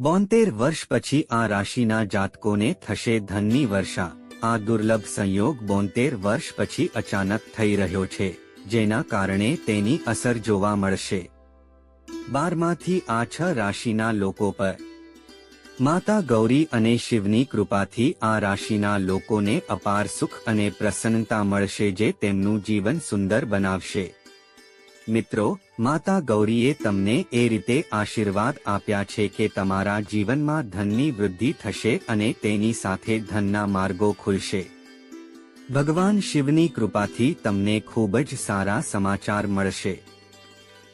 બોતેર વર્ષ પછી આ રાશિના જાતકોને થશે ધનની વર્ષા. આ દુર્લભ સંયોગ બોતેર વર્ષ પછી અચાનક થઈ રહ્યો છે, જેના કારણે તેની અસર જોવા મળશે. બારમાંથી આ છ રાશિના લોકો પર. માતા ગૌરી અને શિવની કૃપાથી આ રાશિના લોકોને અપાર સુખ અને પ્રસન્નતા મળશે જે તેમનું જીવન સુંદર બનાવશે. મિત્રો, માતા ગૌરીએ તમને એ રીતે આશીર્વાદ આપ્યા છે કે તમારા જીવનમાં ધનની વૃદ્ધિ થશે અને તેની સાથે ધનના માર્ગો ખુલશે. ભગવાન શિવની કૃપાથી તમને ખૂબ જ સારા સમાચાર મળશે.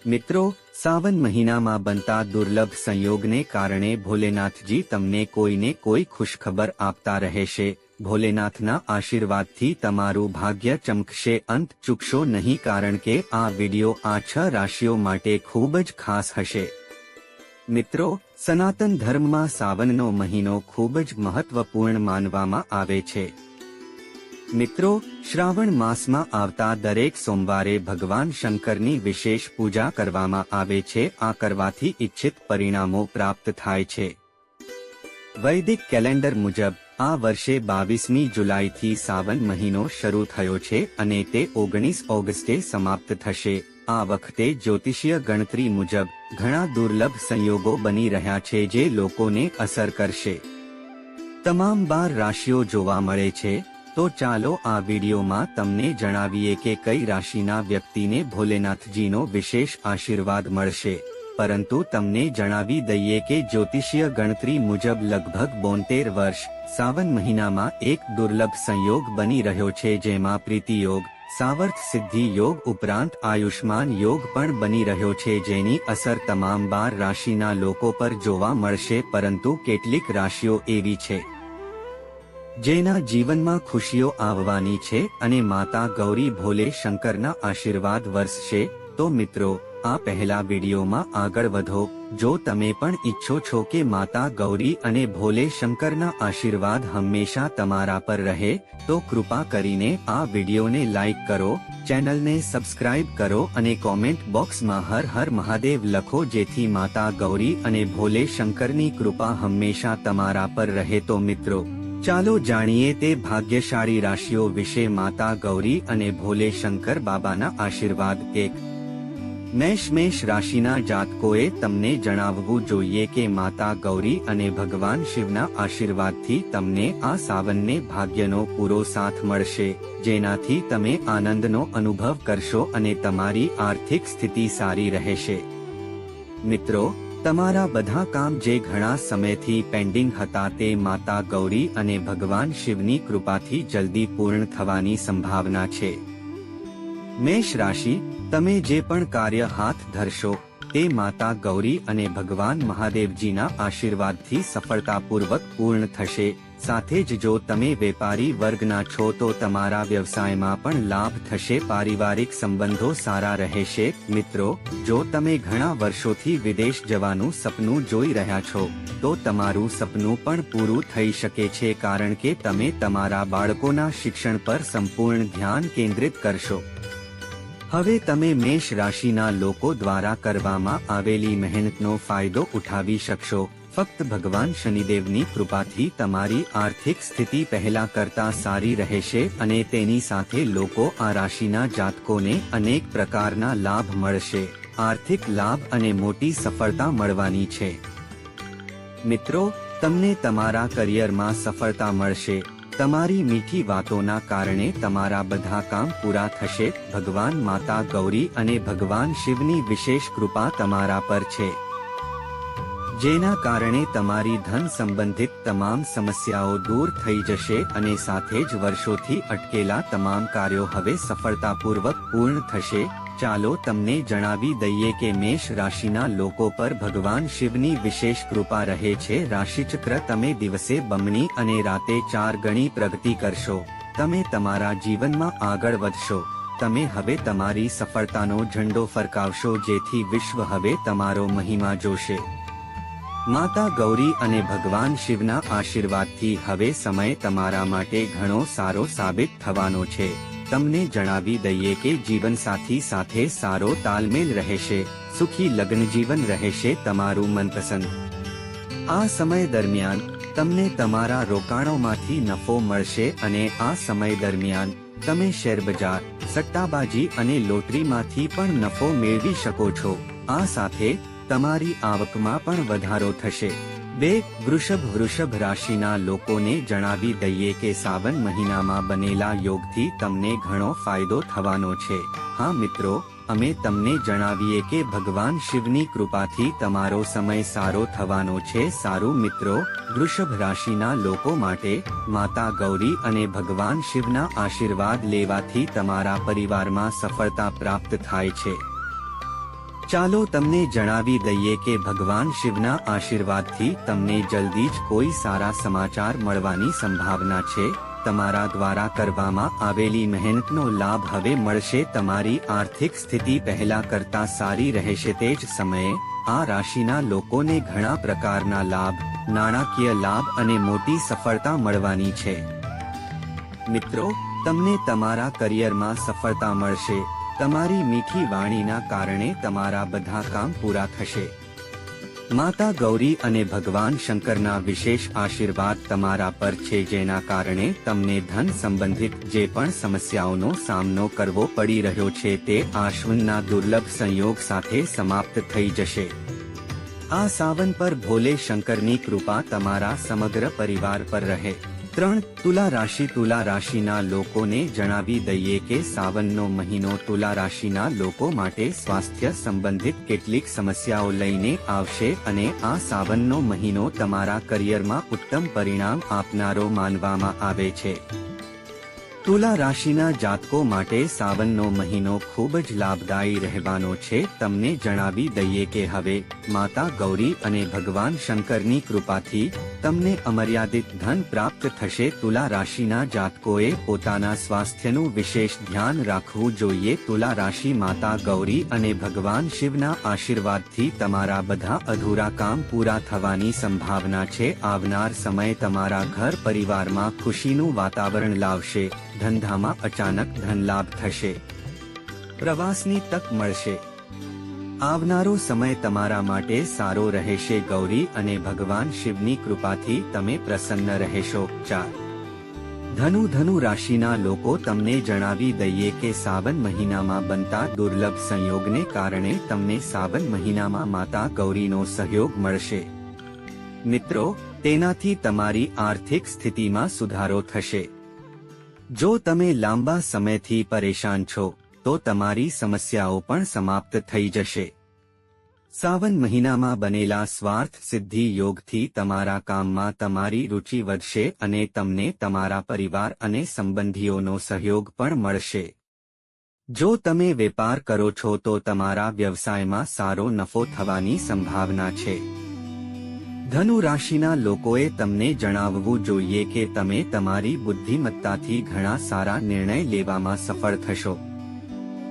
મિત્રો, સાવન મહિનામાં બનતા દુર્લભ સંયોગને કારણે ભોલેનાથજી તમને કોઈને કોઈ ખુશખબર આપતા રહેશે. ભોલેનાથના આશીર્વાદથી તમારું ભાગ્ય ચમકશે. અંત ચૂકશો નહીં કારણ કે આ વિડિયો આ છ રાશિઓ માટે ખૂબ જ ખાસ હશે. મિત્રો, સનાતન ધર્મમાં સાવનનો મહિનો ખૂબ જ મહત્વપૂર્ણ માનવામાં આવે છે. મિત્રો, શ્રાવણ માસમાં આવતા દરેક સોમવારે ભગવાન શંકરની વિશેષ પૂજા કરવામાં આવે છે. આ કરવાથી ઇચ્છિત પરિણામો પ્રાપ્ત થાય છે. વૈદિક કેલેન્ડર મુજબ આ વર્ષે બાવીસમી જુલાઈથી સાવન મહિનો શરૂ થયો છે અને તે ઓગણીસ ઓગસ્ટે સમાપ્ત થશે. આ વખતે જ્યોતિષીય ગણતરી મુજબ ઘણા દુર્લભ સંયોગો બની રહ્યા છે જે લોકોને અસર કરશે. તમામ બાર રાશિઓ જોવા મળે છે, તો ચાલો આ વિડીયોમાં તમને જણાવીએ કે કઈ રાશિના વ્યક્તિને ભોલેનાથજીનો વિશેષ આશીર્વાદ મળશે. પરંતુ તમને જણાવી દઈએ કે જ્યોતિષીય ગણતરી મુજબ લગભગ બોતેર વર્ષ, સાવન મહિનામાં એક દુર્લભ સંયોગ બની રહ્યો છે જેમાં પ્રીતિયોગ સાવર્થ સિદ્ધિ યોગ ઉપરાંત આયુષ્માન યોગ પણ બની રહ્યો છે જેની અસર તમામ બાર રાશિના લોકો પર જોવા મળશે પરંતુ કેટલીક રાશિઓ એવી છે. જેના જીવનમાં ખુશીઓ આવવાની છે અને માતા ગૌરી ભોલે શંકરના આશીર્વાદ વરસશે, તો મિત્રો આ પહેલા વિડીયોમાં આગળ વધો, જો તમે પણ ઈચ્છો છો કે માતા ગૌરી અને ભોલે શંકરના આશીર્વાદ હંમેશા તમારા પર રહે, તો કૃપા કરીને આ વિડીયોને લાઈક કરો, ચેનલને સબસ્ક્રાઇબ કરો અને કોમેન્ટ બોક્સમાં હર હર મહાદેવ લખો જેથી માતા ગૌરી અને ભોલે શંકરની કૃપા હંમેશા તમારા પર રહે. તો મિત્રો, ચાલો જાણીએ તે ભાગ્યશાળી રાશિઓ વિશે માતા ગૌરી અને ભોલે શંકર બાબાના આશીર્વાદ એક. મેષ મેષ રાશિના જાતકોએ તમને જણાવવું જોઈએ કે માતા ગૌરી અને ભગવાન શિવના આશીર્વાદથી તમને આ સાવનને ભાગ્યનો પૂરો સાથ મળશે, જેનાથી તમે આનંદનો અનુભવ કરશો અને તમારી આર્થિક સ્થિતિ સારી રહેશે. મિત્રો, તમારા બધા કામ જે ઘણા સમયથી પેન્ડિંગ હતા તે માતા ગૌરી અને ભગવાન શિવની કૃપાથી જલ્દી પૂર્ણ થવાની સંભાવના છે. મેષ રાશિ તમે જે પણ કાર્ય હાથ ધરશો, તે માતા ગૌરી અને ભગવાન મહાદેવજીના આશીર્વાદથી સફળતાપૂર્વક પૂર્ણ થશે. સાથે જ જો તમે વેપારી વર્ગના છો તો તમારા વ્યવસાયમાં પણ લાભ થશે. પારિવારિક સંબંધો સારા રહેશે. મિત્રો, જો તમે ઘણા વર્ષોથી વિદેશ જવાનું સપનું જોઈ રહ્યા છો, તો તમારું સપનું પણ પૂરું થઈ શકે છે કારણ કે તમે તમારા બાળકોના શિક્ષણ પર સંપૂર્ણ ધ્યાન કેન્દ્રિત કરશો. હવે તમે મેષ રાશિના લોકો દ્વારા કરવામાં આવેલી મહેનતનો ફાયદો ઉઠાવી શકશો. ફક્ત ભગવાન શનિદેવની કૃપાથી તમારી આર્થિક સ્થિતિ પહેલા કરતા સારી રહેશે અને તેની સાથે લોકો આ રાશિના જાતકોને અનેક પ્રકારના લાભ મળશે. આર્થિક લાભ અને મોટી સફળતા મળવાની છે. મિત્રો, તમને તમારા કરિયરમાં સફળતા મળશે. તમારી મીઠી વાતોના કારણે તમારા બધા કામ પૂરા થશે. ભગવાન માતા ગૌરી અને ભગવાન શિવની વિશેષ કૃપા તમારા પર છે. જેના કારણે તમારી ધન સંબંધિત તમામ સમસ્યાઓ દૂર થઈ જશે અને સાથે જ વર્ષોથી અટકેલા તમામ કાર્યો હવે સફળતાપૂર્વક પૂર્ણ થશે. ચાલો તમને જણાવી દઈએ કે મેષ રાશિના લોકો પર ભગવાન શિવની વિશેષ કૃપા રહે છે. રાશિચક્ર તમે દિવસે બમણી અને રાતે ચાર ગણી પ્રગતિ કરશો. તમે તમારા જીવનમાં આગળ વધશો. તમે હવે તમારી સફળતાનો ઝંડો ફરકાવશો જેથી વિશ્વ હવે તમારો મહિમા જોશે. માતા ગૌરી અને ભગવાન શિવના આશીર્વાદથી હવે સમય તમારા માટે ઘણો સારો સાબિત થવાનો છે. તમને જણાવી દઈએ કે જીવનસાથી સાથે સારો તાલમેલ રહેશે, સુખી લગ્ન જીવન રહેશે તમારું મનપસંદ. આ સમય દરમિયાન તમને તમારા રોકાણોમાંથી નફો મળશે અને આ સમય દરમિયાન તમે શેરબજાર, સટ્ટાબાજી અને લોટરીમાંથી પણ નફો મેળવી શકો છો. આ સાથે તમારી આવકમાં પણ વધારો થશે. બે વૃષભ વૃષભ રાશિના લોકોને જણાવી દઈએ કે સાવન મહિનામાં બનેલા યોગથી તમને ઘણો ફાયદો થવાનો છે. હા મિત્રો, અમે તમને જણાવીએ કે ભગવાન શિવની કૃપાથી તમારો સમય સારો થવાનો છે. સારું મિત્રો, વૃષભ રાશિના લોકો માટે માતા ગૌરી અને ભગવાન શિવના આશીર્વાદ લેવાથી તમારા પરિવારમાં સફળતા પ્રાપ્ત થાય છે. ચાલો તમને જણાવી દઈએ કે ભગવાન શિવના આશીર્વાદથી તમને જલ્દી જ કોઈ સારા સમાચાર મળવાની સંભાવના છે. તમારા દ્વારા કરવામાં આવેલી મહેનતનો લાભ હવે મળશે. તમારી આર્થિક સ્થિતિ પહેલા કરતા સારી રહેશે. તે જ સમયે આ રાશિના લોકોને ઘણા પ્રકારના લાભ, નાણાકીય લાભ અને મોટી સફળતા મળવાની છે. મિત્રો, તમને તમારા કરિયરમાં સફળતા મળશે. તમારી મીઠી વાણીના કારણે તમારા બધા કામ પૂરા થશે. માતા ગૌરી અને ભગવાન શંકરના વિશેષ આશીર્વાદ તમારા પર છે જેના કારણે તમને ધન સંબંધિત જે પણ સમસ્યાઓનો સામનો કરવો પડી રહ્યો છે તે આશ્વિનના દુર્લભ સંયોગ સાથે સમાપ્ત થઈ જશે. આ સાવન પર ભોલે શંકરની કૃપા તમારા સમગ્ર પરિવાર પર રહે. ત્રણ તુલા રાશિ તુલા રાશિના લોકોને જણાવી દઈએ કે સાવનનો મહિનો તુલા રાશિના લોકો માટે સ્વાસ્થ્ય સંબંધિત કેટલીક સમસ્યાઓ લઈને આવશે અને આ સાવનનો મહિનો તમારા કરિયરમાં ઉત્તમ પરિણામ આપનારો માનવામાં આવે છે. તુલા રાશિના જાતકો માટે સાવનનો મહિનો ખૂબ જ લાભદાયી રહેવાનો છે. તમને જણાવી દઈએ કે હવે માતા ગૌરી અને ભગવાન શંકરની કૃપાથી તમને અમર્યાદિત ધન પ્રાપ્ત થશે. તુલા રાશિના જાતકોએ પોતાના સ્વાસ્થ્યનું વિશેષ ધ્યાન રાખવું જોઈએ. તુલા રાશિ માતા ગૌરી અને ભગવાન શિવના આશીર્વાદથી તમારા બધા અધૂરા કામ પૂરા થવાની સંભાવના છે. આવનાર સમય તમારા ઘર પરિવારમાં ખુશીનું વાતાવરણ લાવશે. ધંધામાં અચાનક ધનલાભ થશે. પ્રવાસની તક મળશે. આવનારો સમય તમારા માટે સારો રહેશે ગૌરી અને ભગવાન શિવની કૃપાથી તમે પ્રસન્ન રહેશો. ચાર. ધનુ ધનુ રાશિના લોકો તમને જણાવી દઈએ કે સાવન મહિનામાં બનતા દુર્લભ સંયોગને કારણે તમને સાવન મહિનામાં માતા ગૌરીનો સહયોગ મળશે. મિત્રો, તેનાથી તમારી આર્થિક સ્થિતિમાં સુધારો થશે. જો તમે લાંબા સમયથી પરેશાન છો તો તમારી સમસ્યાઓ પણ સમાપ્ત થઈ જશે. સાવન મહિનામાં બનેલા સ્વાર્થ સિદ્ધિ યોગથી તમારા કામમાં તમારી રુચિ વધશે અને તમને તમારા પરિવાર અને સંબંધીઓનો સહયોગ પણ મળશે. જો તમે વેપાર કરો છો તો તમારા વ્યવસાયમાં સારો નફો થવાની સંભાવના છે. ધનુ રાશિના લોકોએ તમને જણાવવું જોઈએ કે તમે તમારી બુદ્ધિમત્તાથી ઘણા સારા નિર્ણય લેવામાં સફળ થશો.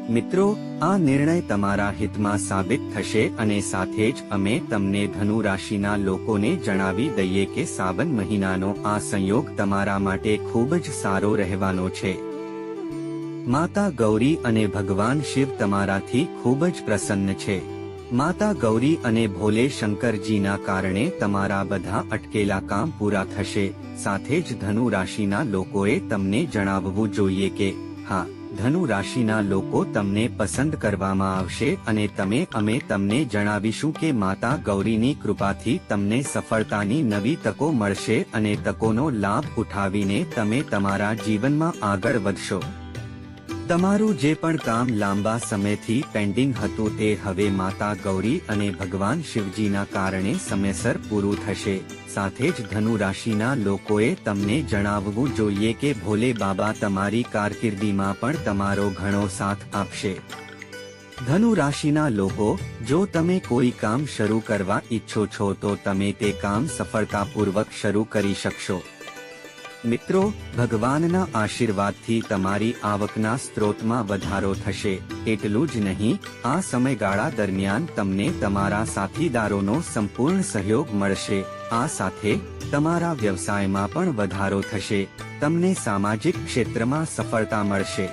મિત્રો, આ નિર્ણય તમારા હિતમાં સાબિત થશે અને સાથે જ અમે તમને ધનુ રાશિના લોકોને જણાવી દઈએ કે સાવન મહિનાનો આ સંયોગ તમારા માટે ખૂબ જ સારો રહેવાનો છે. માતા ગૌરી અને ભગવાન શિવ તમારાથી ખૂબ જ પ્રસન્ન છે. માતા ગૌરી અને ભોલે શંકરજીના કારણે તમારા બધા અટકેલા કામ પૂરા થશે. સાથે જ ધનુ રાશિના લોકોએ તમને જણાવવું જોઈએ કે, હા ધનુ રાશિના લોકો તમને પસંદ કરવામાં આવશે અને તમે, અમે તમને જણાવીશું કે માતા ગૌરીની કૃપાથી તમને સફળતાની નવી તકો મળશે અને તકોનો લાભ ઉઠાવીને તમે તમારા જીવનમાં આગળ વધશો. તમારું જે પણ કામ લાંબા સમયથી પેન્ડિંગ હતું તે હવે માતા ગૌરી અને ભગવાન શિવજીના કારણે સમયસર પૂરું થશે. સાથે જ ધનુ રાશિના લોકોએ તમને જણાવવું જોઈએ કે ભોલે બાબા તમારી કારકિર્દીમાં પણ તમારો ઘણો સાથ આપશે. ધનુ રાશિના લોકો, જો તમે કોઈ કામ શરૂ કરવા ઈચ્છો છો તો તમે તે કામ સફળતાપૂર્વક શરૂ કરી શકશો. મિત્રો, ભગવાનના આશીર્વાદથી તમારી આવકના સ્ત્રોતમાં વધારો થશે. એટલું જ નહીં, આ સમયગાળા દરમિયાન તમને તમારા સાથીદારોનો સંપૂર્ણ સહયોગ મળશે. આ સાથે, તમારા વ્યવસાયમાં પણ વધારો થશે. તમને સામાજિક ક્ષેત્રમાં સફળતા મળશે.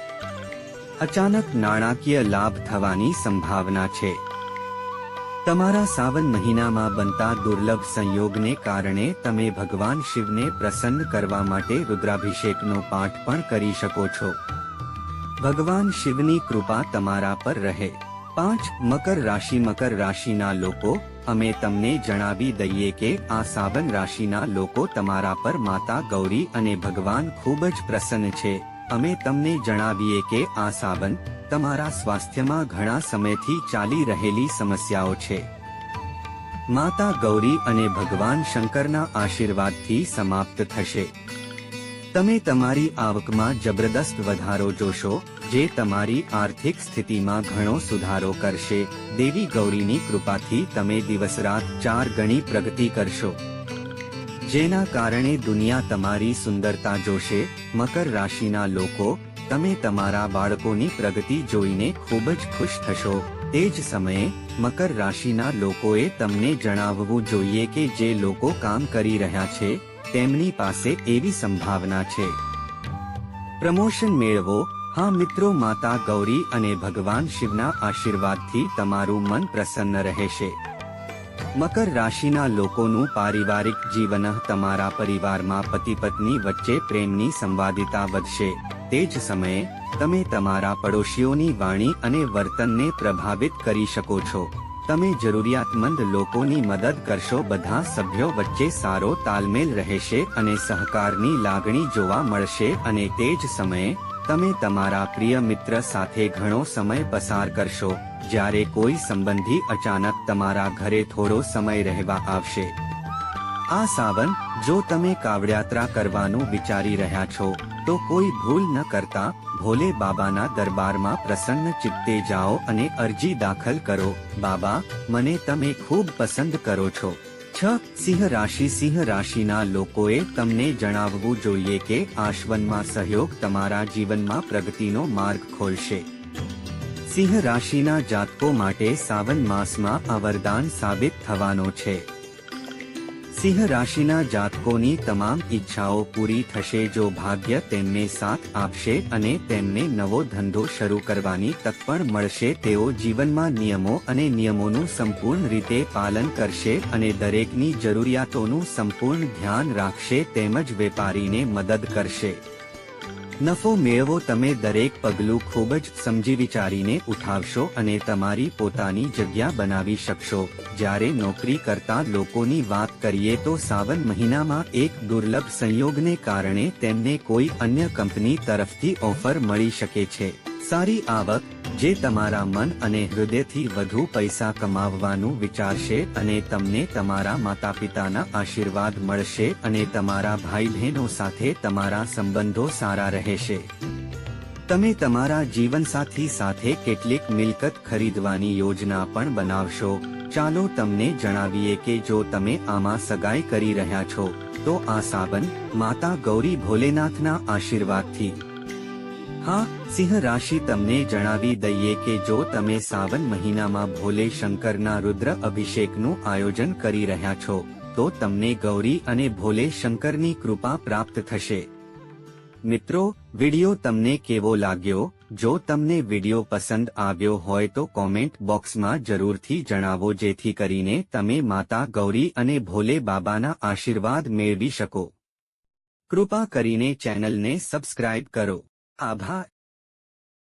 અચાનક નાણાકીય લાભ થવાની સંભાવના છે. તમારા સાવન મહિનામાં બનતા દુર્લભ સંયોગને કારણે તમે ભગવાન શિવને પ્રસન્ન કરવા માટે રુદ્રાભિષેકનો પાઠ પણ કરી શકો છો. ભગવાન શિવની કૃપા તમારા પર રહે. પાંચ, મકર રાશિ મકર રાશિના લોકો, અમે તમને જણાવી દઈએ કે આ સાવન રાશિના લોકો તમારા પર માતા ગૌરી અને ભગવાન ખૂબ જ પ્રસન્ન છે. અમે તમને જણાવીએ કે આ સાબન તમારા સ્વાસ્થ્યમાં ઘણા સમયથી ચાલી રહેલી સમસ્યાઓ છે. માતા ગૌરી અને ભગવાન શંકરના આશીર્વાદથી સમાપ્ત થશે. તમે તમારી આવકમાં જબરદસ્ત વધારો જોશો, જે તમારી આર્થિક સ્થિતિમાં ઘણો સુધારો કરશે. દેવી ગૌરીની કૃપાથી તમે દિવસ રાત ચાર ગણી પ્રગતિ કરશો. જેના કારણે દુનિયા તમારી સુંદરતા જોશે, મકર રાશિના લોકો, તમે તમારા બાળકોની પ્રગતિ જોઈને ખૂબ જ ખુશ થશો. તે જ સમયે, મકર રાશિના લોકોએ તમને જણાવવું જોઈએ કે જે લોકો કામ કરી રહ્યા છે, તેમની પાસે એવી સંભાવના છે. પ્રમોશન મેળવો. હા મિત્રો માતા ગૌરી અને ભગવાન શિવના આશીર્વાદથી તમારું મન પ્રસન્ન રહેશે. મકર રાશિના લોકોનું પારિવારિક જીવન તમારા પરિવારમાં પતિ પત્ની વચ્ચે પ્રેમની સંવાદિતા વધશે. તે જ સમયે, તમે તમારા પડોશીઓની વાણી અને વર્તનને પ્રભાવિત કરી શકો છો. તમે જરૂરિયાતમંદ લોકોની મદદ કરશો, બધા સભ્યો વચ્ચે સારો તાલમેલ રહેશે અને સહકારની લાગણી જોવા મળશે અને તે જ સમયે, તમે તમારા પ્રિય મિત્ર સાથે ઘણો સમય પસાર કરશો. જ્યારે કોઈ સંબંધી અચાનક તમારા ઘરે થોડો સમય રહેવા આવશે. આ સાવન, જો તમે કાવડયાત્રા કરવાનું વિચારી રહ્યા છો, તો કોઈ ભૂલ ન કરતા, ભોલે બાબાના દરબારમાં પ્રસન્ન ચિત્તે જાઓ અને અરજી દાખલ કરો. બાબા, મને તમે ખૂબ પસંદ કરો છો. છ, સિંહ રાશિ, સિંહ રાશિના લોકોએ તમને જણાવવું જોઈએ કે આશ્વનમાં સહયોગ તમારા જીવનમાં પ્રગતિનો માર્ગ ખોલશે. સિંહ રાશિના જાતકો માટે સાવન માસમાં આ વરદાન સાબિત થવાનો છે. સિંહ રાશિના જાતકોની તમામ ઈચ્છાઓ પૂરી થશે જો ભાગ્ય તેમને સાથ આપશે અને તેમને નવો ધંધો શરૂ કરવાની તક પણ મળશે. તેઓ જીવનમાં નિયમો અને નિયમોનું સંપૂર્ણ રીતે પાલન કરશે અને દરેકની જરૂરિયાતોનું સંપૂર્ણ ધ્યાન રાખશે તેમજ વેપારીને મદદ કરશે. નફો મેળવો તમે દરેક પગલું ખૂબ જ સમજી વિચારીને ઉઠાવશો અને તમારી પોતાની જગ્યા બનાવી શકશો. જ્યારે નોકરી કરતા લોકોની વાત કરીએ તો સાવન મહિનામાં એક દુર્લભ સંયોગને કારણે તેમને કોઈ અન્ય કંપની તરફથી ઓફર મળી શકે છે. સારી આવક, જે તમારા મન અને હૃદયથી વધુ પૈસા કમાવવાનું વિચારશે અને તમને તમારા માતા પિતાના આશીર્વાદ મળશે અને તમારા ભાઈ બહેનો સાથે તમારા સંબંધો સારા રહેશે. તમે તમારા જીવનસાથી સાથે કેટલીક મિલકત ખરીદવાની યોજના પણ બનાવશો. ચાલો તમને જણાવીએ કે જો તમે આમાં સગાઈ કરી રહ્યા છો, તો આ સાબન માતા ગૌરી ભોલેનાથના આશીર્વાદથી હા, સિંહ રાશિ તમને જણાવી દઈએ કે જો તમે સાવન મહિનામાં ભોલે શંકરના રુદ્ર અભિષેકનું આયોજન કરી રહ્યા છો, તો તમને ગૌરી અને ભોલે શંકરની કૃપા પ્રાપ્ત થશે. મિત્રો, વિડિયો તમને કેવો લાગ્યો? જો તમને વિડિયો પસંદ આવ્યો હોય તો કોમેન્ટ બોક્સમાં જરૂરથી જણાવો જેથી કરીને તમે માતા ગૌરી અને ભોલે બાબાના આશીર્વાદ મેળવી શકો. કૃપા કરીને ચેનલને સબસ્ક્રાઇબ કરો. આભાર.